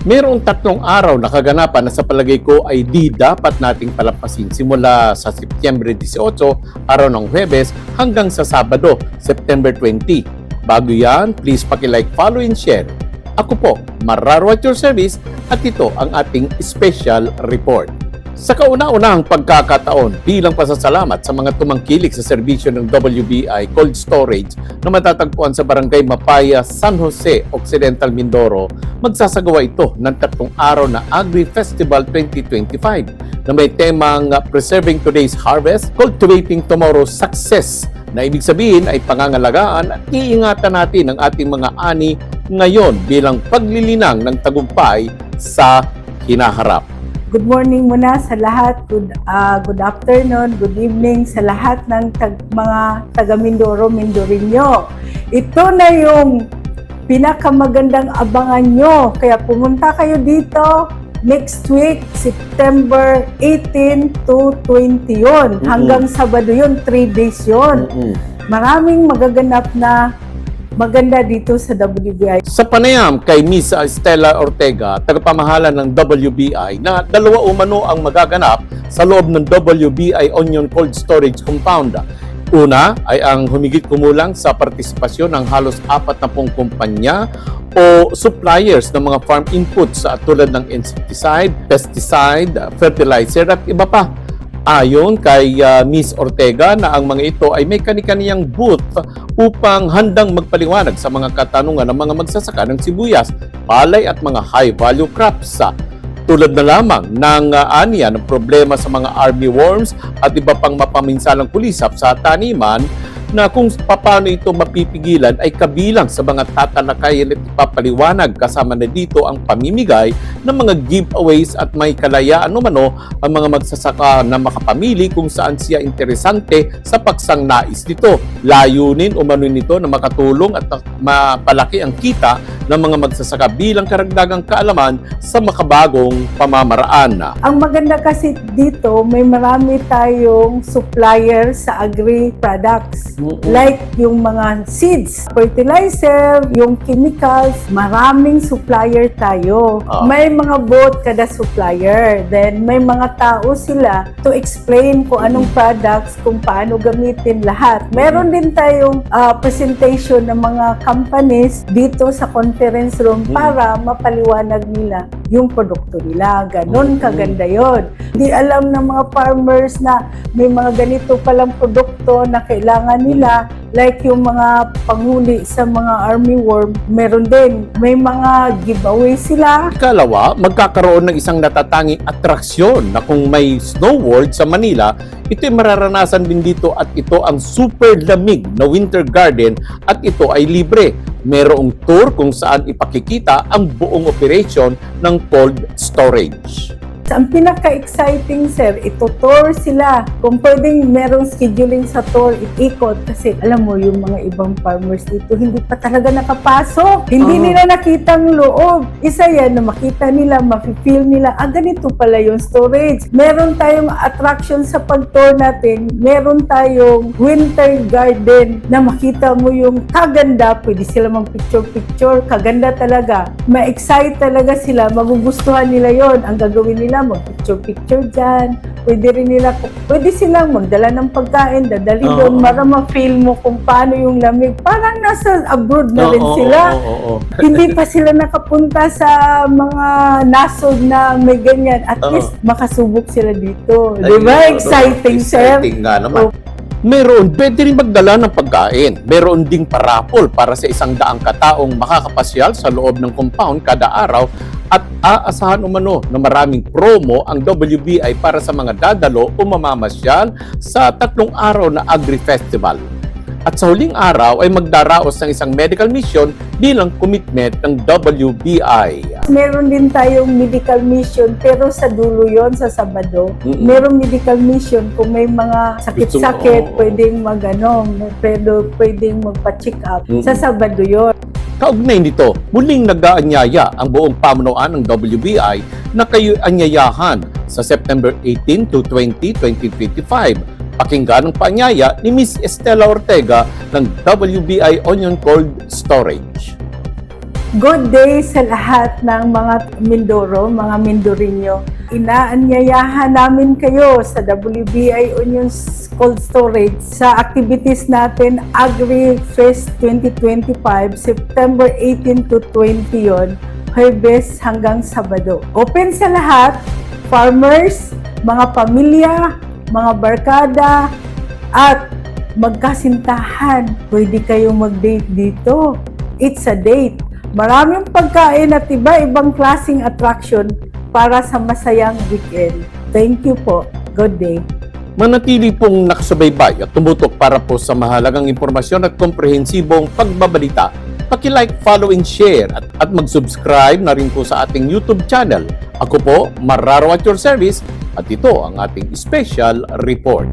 Merong tatlong araw na kaganapan na sa palagay ko ay di dapat nating palampasin simula sa Setyembre 18, araw ng Huwebes, hanggang sa Sabado, September 20. Bago yan, please paki-like, follow, and share. Ako po, Mararo at your service at ito ang ating special report. Sa kauna-unahang pagkakataon bilang pasasalamat sa mga tumangkilik sa serbisyo ng WBI Cold Storage na matatagpuan sa Barangay Mapaya, San Jose, Occidental Mindoro, magsasagawa ito ng tatlong araw na Agri Festival 2025 na may temang Preserving Today's Harvest, Cultivating Tomorrow's Success na ibig sabihin ay pangangalagaan at iingatan natin ang ating mga ani ngayon bilang paglilinang ng tagumpay sa hinaharap. Good morning muna sa lahat. Good, ah, good afternoon, good evening sa lahat ng tag, mga taga Mindoro, Mindoreño. Ito na yung pinakamagandang abangan nyo. Kaya pumunta kayo dito next week, September 18 to 20 yun. Mhm. Hanggang Sabado yun, 3 days yun. Mm-mm. Maraming magaganap na maganda dito sa WBI. Sa panayam kay Miss Stella Ortega, tagapamahala ng WBI, na dalawa umano ang magaganap sa loob ng WBI Onion Cold Storage Compound. Una ay ang humigit kumulang sa partisipasyon ng halos apat na pong kumpanya o suppliers ng mga farm inputs sa tulad ng insecticide, pesticide, fertilizer at iba pa. Ayon kay uh, Miss Ortega na ang mga ito ay may kani-kaniyang booth upang handang magpaliwanag sa mga katanungan ng mga magsasaka ng sibuyas, palay at mga high-value crops. Tulad na lamang ng uh, aniya ng problema sa mga army worms at iba pang mapaminsalang kulisap sa taniman na kung paano ito mapipigilan ay kabilang sa mga tatalakayin at ipapaliwanag kasama na dito ang pamimigay ng mga giveaways at may kalayaan umano ang mga magsasaka na makapamili kung saan siya interesante sa paksang nais nito. Layunin umano nito na makatulong at mapalaki ang kita ng mga magsasaka bilang karagdagang kaalaman sa makabagong pamamaraan. Ang maganda kasi dito, may marami tayong supplier sa agri products. Like yung mga seeds, fertilizer, yung chemicals, maraming supplier tayo. Ah. May mga bot kada supplier. Then may mga tao sila to explain kung anong products, kung paano gamitin lahat. Meron din tayong ah, presentation ng mga companies dito sa conference room Mm. para mapaliwanag nila yung produkto nila. Ganon Mm. kaganda yon. Hindi alam ng mga farmers na may mga ganito palang produkto na kailangan nila like yung mga panghuli sa mga army worm, meron din. May mga giveaway sila. Ikalawa, magkakaroon ng isang natatanging atraksyon na kung may snow world sa Manila, ito ay mararanasan din dito at ito ang super lamig na winter garden at ito ay libre. Merong tour kung saan ipakikita ang buong operation ng cold storage. Ang pinaka-exciting, sir, ito-tour sila. Kung pwedeng merong scheduling sa tour, ikot. Kasi alam mo, yung mga ibang farmers dito, hindi pa talaga nakapasok. Hindi Oo. nila nakita ang loob. Isa yan na makita nila, mafe-feel nila, ah, ganito pala yung storage. Meron tayong attraction sa pag-tour natin. Meron tayong winter garden na makita mo yung kaganda. Pwede sila mag-picture-picture. Kaganda talaga. Ma-excite talaga sila. Magugustuhan nila yon Ang gagawin nila, mag-picture-picture dyan. Pwede rin nila, pwede silang magdala ng pagkain, dadali Oo. doon, para ma-feel mo kung paano yung lamig. Parang nasa abroad na rin Oo, sila. oo, oo, oo. Hindi pa sila nakapunta sa mga nasod na may ganyan. At Oo. least makasubok sila dito. Di ba? oo, Exciting, sir. Exciting nga naman. Meron, pwede rin magdala ng pagkain. Meron ding parapol para sa isang daang kataong makakapasyal sa loob ng compound kada araw at aasahan umano na maraming promo ang WBI para sa mga dadalo o mamamasyal sa tatlong araw na Agri-Festival. At sa huling araw ay magdaraos ng isang medical mission bilang commitment ng WBI. Meron din tayong medical mission pero sa dulo yon sa Sabado. Mm-mm. Merong medical mission kung may mga sakit-sakit, pwedeng magano, pero pwedeng magpa-check up. Mm-mm. Sa Sabado yon. Kaugnay nito, muling nag-aanyaya ang buong pamunuan ng WBI na kayo anyayahan sa September 18 to 20, 2025. Pakinggan ang paanyaya ni Miss Estela Ortega ng WBI Onion Cold Storage. Good day sa lahat ng mga Mindoro, mga Mindoreño. Inaanyayahan namin kayo sa WBI Union Cold Storage sa activities natin Agri Fest 2025, September 18 to 20 yon, Huwebes hanggang Sabado. Open sa lahat, farmers, mga pamilya, mga barkada, at magkasintahan. Pwede kayong mag-date dito. It's a date. Maraming pagkain at iba-ibang klaseng attraction para sa masayang weekend. Thank you po. Good day. Manatili pong nakasubaybay at tumutok para po sa mahalagang impormasyon at komprehensibong pagbabalita. Paki-like, follow, and share at, at mag-subscribe na rin po sa ating YouTube channel. Ako po, Mararo at your service at ito ang ating special report.